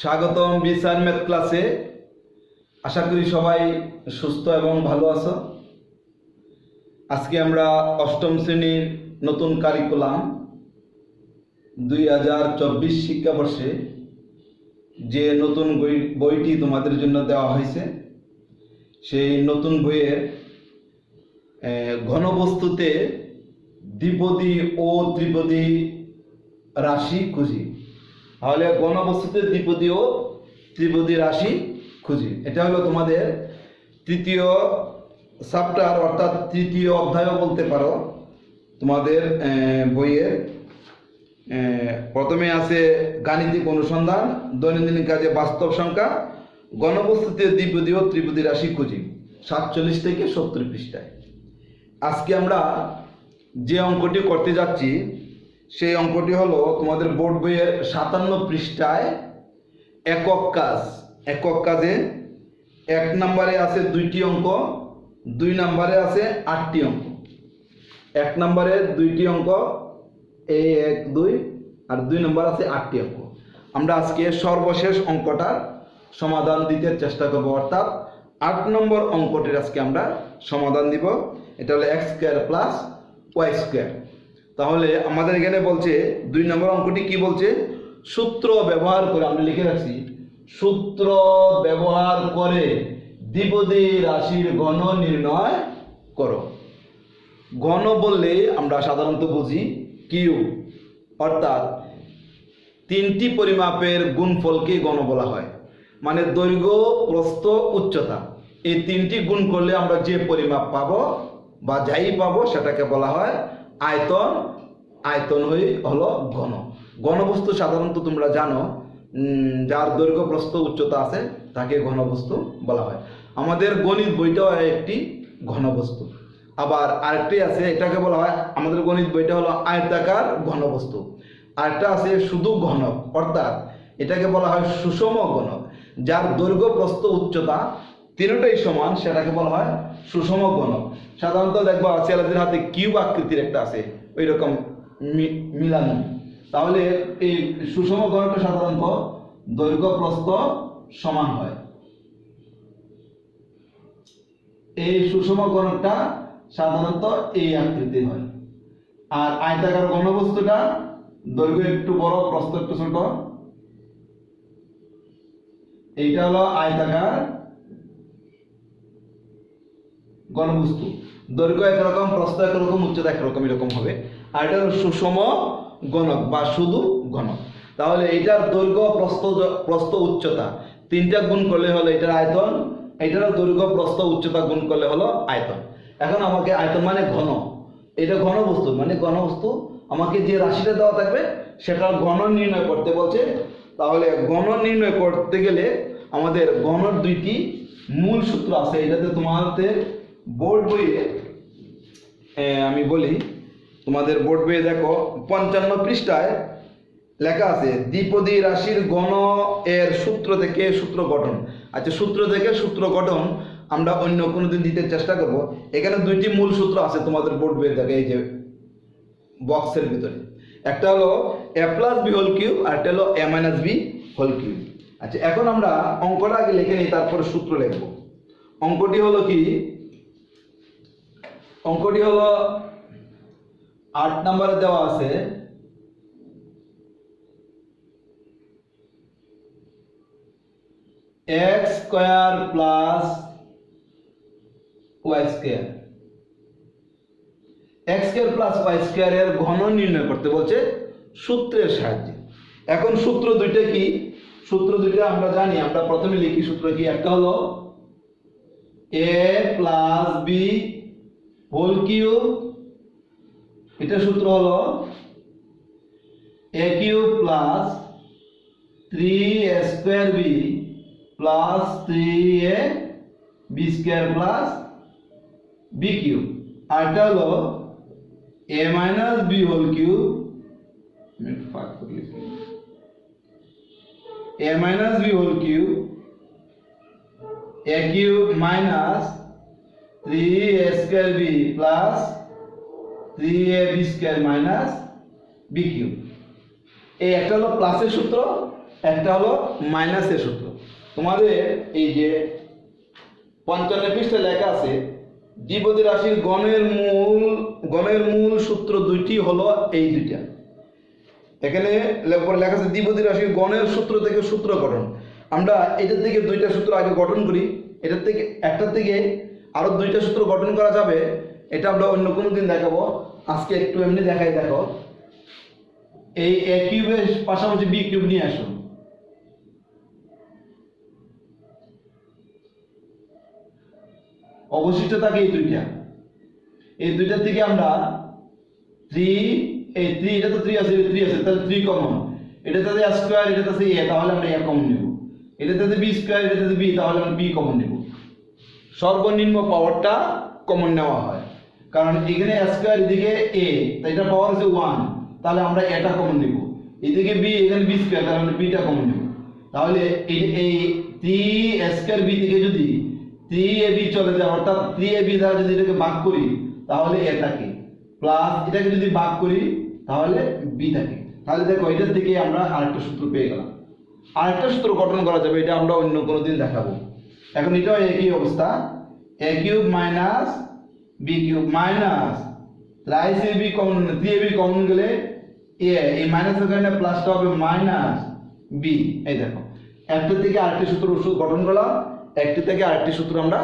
স্বাগতম বিসার ম্যাথ ক্লাসে। আশা করি সবাই সুস্থ এবং ভালো আছো। আজকে আমরা অষ্টম শ্রেণির নতুন কারিকুলাম দুই হাজার চব্বিশ শিক্ষাবর্ষে যে নতুন বই বইটি তোমাদের জন্য দেওয়া হয়েছে, সেই নতুন বইয়ের ঘনবস্তুতে দ্বিপদী ও ত্রিপদী রাশি খুঁজি। তাহলে গণবস্তুতে দ্বিপদী ও ত্রিপদী রাশি খুঁজি। এটা হলো তোমাদের তৃতীয় চ্যাপ্টার অর্থাৎ তৃতীয় অধ্যায়ও বলতে পারো। তোমাদের বইয়ের প্রথমে আছে গাণিতিক অনুসন্ধান, দৈনন্দিন কাজে বাস্তব সংখ্যা, গণবস্তুতে দ্বিপদী ও ত্রিপদী রাশি খুঁজি, সাতচল্লিশ থেকে সত্তর পৃষ্ঠায়। আজকে আমরা যে অঙ্কটি করতে যাচ্ছি সেই অঙ্কটি হলো তোমাদের বোর্ড বইয়ের সাতান্ন পৃষ্ঠায় একক কাজ। একক কাজে এক নম্বরে আছে দুইটি অঙ্ক, দুই নম্বরে আছে আটটি অঙ্ক। এক নম্বরে দুইটি অঙ্ক এই এক, দুই, আর দুই নম্বর আছে আটটি অঙ্ক। আমরা আজকে সর্বশেষ অঙ্কটার সমাধান দিতে চেষ্টা করব, অর্থাৎ আট নম্বর অঙ্কটির আজকে আমরা সমাধান দিব। এটা হলো x square plus y square. তাহলে আমাদের এখানে বলছে, দুই নম্বর অঙ্কটি কি বলছে? সূত্র ব্যবহার করে আমরা লিখে রাখছি, সূত্র ব্যবহার করে দ্বিপদী রাশির ঘন নির্ণয় করো। ঘন বললে আমরা সাধারণত বুঝি কিউ অর্থাৎ তিনটি পরিমাপের গুণফলকে গণ বলা হয় মানে দৈর্ঘ্য, প্রস্থ, উচ্চতা। এই তিনটি গুণ করলে আমরা যে পরিমাপ পাবো বা যাই পাবো সেটাকে বলা হয় আয়তন আয়তন হই হলো ঘন। ঘনবস্তু সাধারণত তোমরা জানো যার দৈর্ঘ্য প্রস্থ উচ্চতা আছে, তাকে ঘনবস্তু বলা হয়। আমাদের গণিত বইটাও একটি ঘনবস্তু আবার আরেকটি আছে, এটাকে বলা হয়, আমাদের গণিত বইটা হলো আয়তাকার ঘনবস্তু আরেকটা আছে, শুধু ঘনক, অর্থাৎ এটাকে বলা হয় সুষম ঘনক, যার দৈর্ঘ্য প্রস্থ উচ্চতা তিনটাই সমান, সেটাকে বলা হয় সুষম ঘনক। সাধারণত দেখবা ছেলেদের হাতে কিউব আকৃতির একটা আছে ওই রকম মিলানো। তাহলে এই সুষম ঘনকটা সাধারণত দৈর্ঘ্য প্রস্থ সমান হয়। এই সুষম ঘনকটা সাধারণত এই আকৃতির হয়। আর আয়তাকার ঘনবস্তুটা দৈর্ঘ্য একটু বড়, প্রস্থ একটু ছোট। এইটা হলো আয়তাকার ঘনবস্তু দৈর্ঘ্য একরকম প্রস্থ একরকম উচ্চতা একরকম এরকম হবে। আর এটা হলো সুষম গণক বা শুধু গণক। তাহলে এটার দৈর্ঘ্য, প্রস্থ প্রস্থ, উচ্চতা তিনটা গুণ করলে হলো এটার আয়তন, এটার দৈর্ঘ্য, প্রস্থ, উচ্চতা গুণ করলে হলো আয়তন। এখন আমাকে আয়তন মানে ঘন। এটা ঘনবস্তু মানে ঘনবস্তু আমাকে যে রাশিটা দেওয়া থাকবে, সেটার ঘন নির্ণয় করতে বলছে। তাহলে ঘন নির্ণয় করতে গেলে আমাদের ঘনর দুইটি মূল সূত্র আছে। এটাতে তোমাদের বোর্ড বইয়ে আমি বলি, তোমাদের বোর্ড বইয়ে দেখো, পঞ্চান্ন পৃষ্ঠায় লেখা আছে, দ্বিপদী রাশির গণ এর সূত্র থেকে সূত্র গঠন। আচ্ছা সূত্র থেকে সূত্র গঠন আমরা অন্য কোনো দিন দিতে চেষ্টা করব। এখানে দুইটি মূল সূত্র আছে তোমাদের বোর্ড বইয়ে দেখে, এই যে বক্সের ভিতরে। একটা হলো a plus b whole cube আর একটা হলো a minus b whole cube আচ্ছা এখন আমরা অঙ্কটা আগে লিখে নিই, তারপরে সূত্র লিখব। অঙ্কটি হলো কি? অঙ্কটি হলো আট নম্বরে দেওয়া আছে। X square plus y square. X square plus y স্কোয়ারের ঘন নির্ণয় করতে বলছে সূত্রের সাহায্যে। এখন সূত্র দুইটা কি? সূত্র দুইটা আমরা জানি, আমরা প্রথমে লিখি সূত্র কি? একটা হলো a plus b whole cube এটা সূত্র হলো a cube plus three a square b plus three a b square plus b cube আর এটা হলো a minus b whole cube a minus b whole cube a cube minus three a square b plus three a b square minus b cube এই একটা হলো প্লাসের সূত্র, একটা হলো মাইনাসের সূত্র। তোমাদের এই যে পঞ্চান্ন পৃষ্ঠে লেখা আছে দ্বিপদী রাশির গণের মূল গণের মূল সূত্র দুইটি হলো এই দুইটা। এখানে লেখা আছে দ্বিপদী রাশির গণের সূত্র থেকে সূত্র গঠন আমরা এটার থেকে দুইটা সূত্র আগে গঠন করি, এটার থেকে একটার থেকে আরও দুইটা সূত্র গঠন করা যাবে, এটা আমরা অন্য কোনো দিন দেখাবো। আজকে একটু এমনি দেখাই, দেখো। এই এ কিউবের পাশাপাশি বি কিউব নিয়ে আসো। অবশিষ্ট থাকে এই দুইটা। এই দুইটার থেকে আমরা থ্রি এই থ্রি এটা তো থ্রি আছে থ্রি আছে, তাহলে থ্রি কমন এটাতে স্কোয়ার এটাতে এ তাহলে আমরা এ কমন নেব। এটাতে বি স্কোয়ার এটাতে বি তাহলে আমরা বি কমন নেব। সর্বনিম্ন পাওয়ারটা কমন নেওয়া হয়। কারণ এখানে স্কোয়ার এদিকে এ এটা পাওয়ার হচ্ছে ওয়ান তাহলে আমরা এটা কমন নেব। এদিকে বি এখানে বি স্কোয়ার তাহলে আমরা বিটা কমন নেব। তাহলে এই এই থ্রি স্কোয়ার বি থেকে যদি থ্রি এ বি চলে যায়, অর্থাৎ থ্রি এ বি দ্বারা যদি এটাকে ভাগ করি, তাহলে এটাকে প্লাস এটাকে যদি ভাগ করি, তাহলে বি থাকে। তাহলে দেখো, এটার থেকে আমরা আরেকটা সূত্র পেয়ে গেলাম। আরেকটা সূত্র গঠন করা যাবে, এটা আমরা অন্য কোনো দিন দেখাবো। এখন এটাও একই অবস্থা। A cube minus b cube minus rice a b common three a b common গেলে এ এই মাইনাসের কারণে প্লাসটা হবে মাইনাস বি এই দেখো, একটা থেকে আরেকটি সূত্র গঠন করলাম, একটি থেকে আরেকটি সূত্র আমরা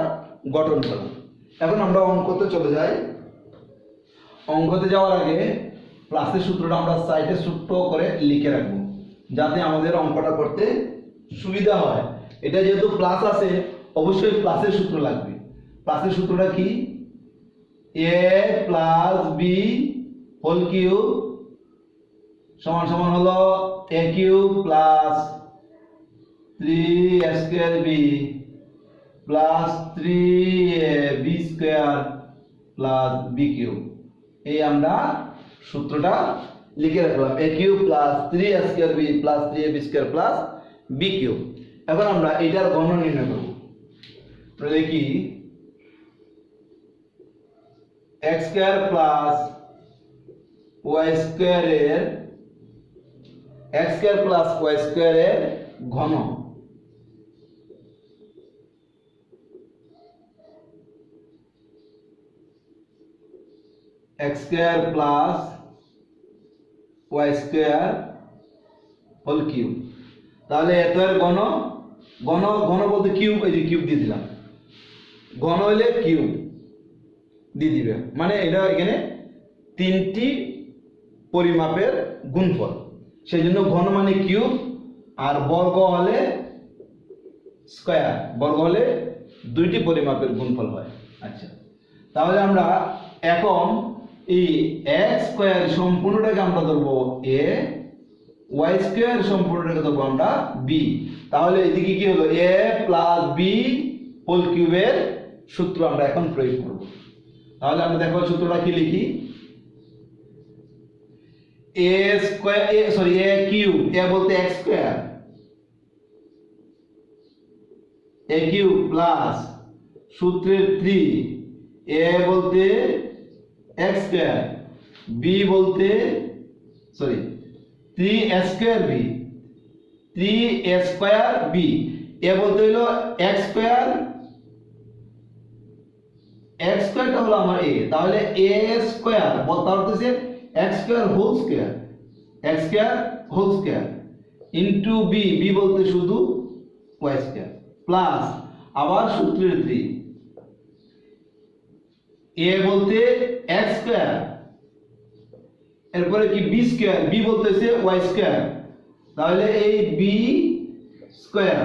গঠন করলাম। এখন আমরা অঙ্কতে চলে যাই। অঙ্কতে যাওয়ার আগে প্লাসের সূত্রটা আমরা সাইডে সূত্র করে লিখে রাখব, যাতে আমাদের অঙ্কটা করতে সুবিধা হয়। এটা যেহেতু প্লাস আছে অবশ্যই প্লাসের সূত্র লাগবে। প্লাসের সূত্রটা কি? A plus b whole cube সমান সমান হলো a cube plus three square b plus three a b square plus b cube এই আমরা সূত্রটা লিখে রাখলাম। A cube plus three square b plus three a b square plus b cube এখন আমরা এটার গণ নির্ণয় করব। আমরা দেখি এক্স স্কোয়ার প্লাস ওয়াই স্কোয়ারের এক্স স্কোয়ার প্লাস ওয়াই স্কোয়ারের ঘন। X square plus y square whole cube তাহলে এত এর ঘন ঘন ঘন বলতে কিউব এই যে কিউব দিয়ে দিলাম। ঘন হইলে কিউব দিয়ে দিবে। মানে এটা এখানে তিনটি পরিমাপের গুণফল। সেই জন্য ঘন মানে কিউব আর বর্গ হলে স্কয়ার। বর্গ হলে দুইটি পরিমাপের গুণফল হয়। আচ্ছা। তাহলে আমরা এখন এই এক্স স্কোয়ার সম্পূর্ণটাকে আমরা ধরবো এ ওয়াই স্কয়ার সম্পূর্ণটাকে ধরবো আমরা বি তাহলে এদিকে কি হলো? এ প্লাস বি হোল কিউবের সূত্র আমরা এখন প্রয়োগ করব। তাহলে আমরা দেখো সূত্রটা কি লিখি? A square a sorry a cube a বলতে x square a cube plus সূত্রের থ্রি এ বলতে এক্স স্কয়ার বি বলতে sorry three square b three square b a বলতে হলো এক্স স্কয়ার এক্স স্কয়ারটা হলো আমার এ তাহলে এ স্কয়ার তার হচ্ছে x square whole square x square whole square into b b বলতে শুধু ওয়াই স্কয়ার প্লাস আবার সূত্রের থ্রি এ বলতে এক্স স্কয়ার এরপরে কি বি স্কয়ার বি বলতেছে ওয়াই স্কয়ার তাহলে এই b square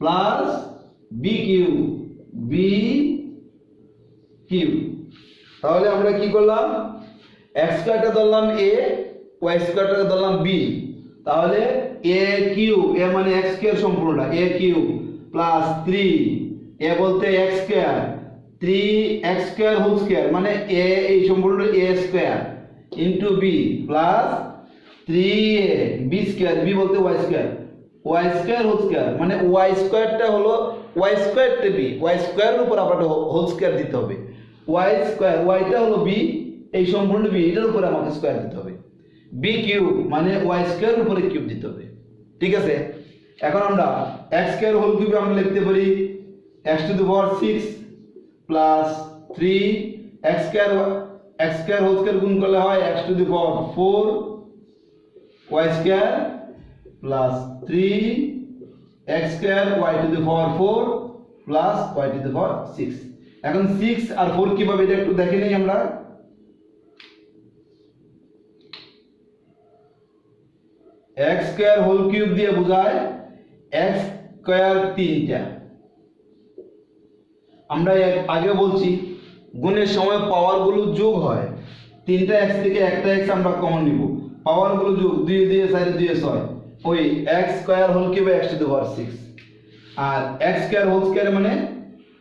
plus b cube b cube তাহলে আমরা কি করলাম? এক্স স্কয়ারটা ধরলাম এ ওয়াই স্কয়ারটা ধরলাম বি তাহলে এ কিউ এ মানে এক্স স্কয়ার সম্পূর্ণটা। A cube plus three a বলতে x square three x square whole square মানে এ এই সম্পূর্ণ a square into b plus three a b square b বলতে y square y square whole square মানে y স্কয়ারটা হলো ওয়াই স্কয়ারটা বি ওয়াই স্কয়ারের উপর আবার হোল স্কয়ার দিতে হবে। ওয়াই স্কয়ার ওয়াইটা হলো বি এই সম্পূর্ণ বি এটার উপরে আমাকে স্কয়ার দিতে হবে। বি কিউব মানে ওয়াই স্কয়ারের উপরে কিউব দিতে হবে। ঠিক আছে? এখন আমরা এক্স স্কোয়ার হোল কিউবে আমরা লিখতে পারি x to the power six plus three x square x square whole square গুণ করলে হয় x to the power four y square plus three x square y to the power four plus y to the power six এখন six আর four কীভাবে এটা একটু দেখে নিই আমরা। এক্স স্কোয়ার হোল কিউব দিয়ে বোঝায় এক্স স্কোয়ার তিনটা। আমরা আগে বলছি, গুণের সময় পাওয়ার পাওয়ারগুলো যোগ হয়। তিনটা এক্স থেকে একটা এক্স আমরা কমন নিব। পাওয়ারগুলো যোগ দুই দিয়ে চার, দুই, ছয়। ওই x square whole cube x to the power six R x square whole square মানে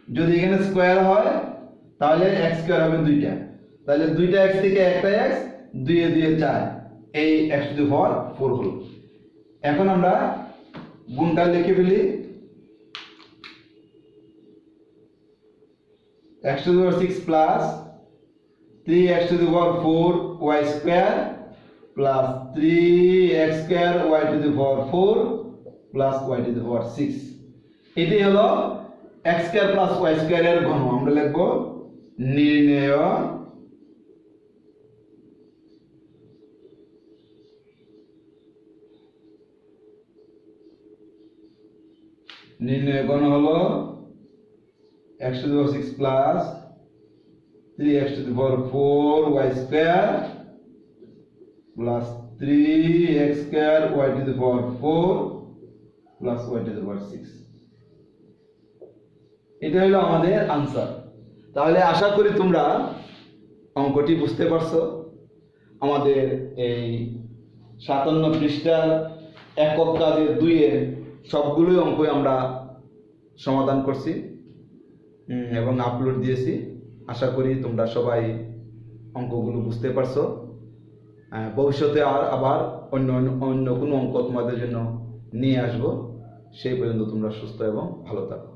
যদি এখানে স্কোয়ার হয়, তাহলে এক্স স্কোয়ার হবে দুইটা। তাহলে দুইটা এক্স থেকে একটা এক্স দুইয়ে দুইয়ে চার। এই এক্স টু পাওয়ার ফোর হল। এখন আমরা গুণটা লিখে ফেলি। the power 6 plus 3x to the power 4 y square plus 3x square y to the power 4 plus y to the power 6 এটি হলো square plus y square এর ঘন আমরা লিখব নির্ণয় নির্ণয় ঘন হলো to the power 6 plus 3x to the power 4 y square plus 3x square y to the power 4 plus y to the power 6 এটা হলো আমাদের আনসার তাহলে আশা করি তোমরা অঙ্কটি বুঝতে পারছ। আমাদের এই সাতান্ন পৃষ্ঠার একক কাজের দুইয়ের সবগুলোই অঙ্কই আমরা সমাধান করছি এবং আপলোড দিয়েছি। আশা করি তোমরা সবাই অঙ্কগুলো বুঝতে পারছ। ভবিষ্যতে আর আবার অন্য অন্য- অন্য কোনো অঙ্ক তোমাদের জন্য নিয়ে আসব। সেই পর্যন্ত তোমরা সুস্থ এবং ভালো থাকো।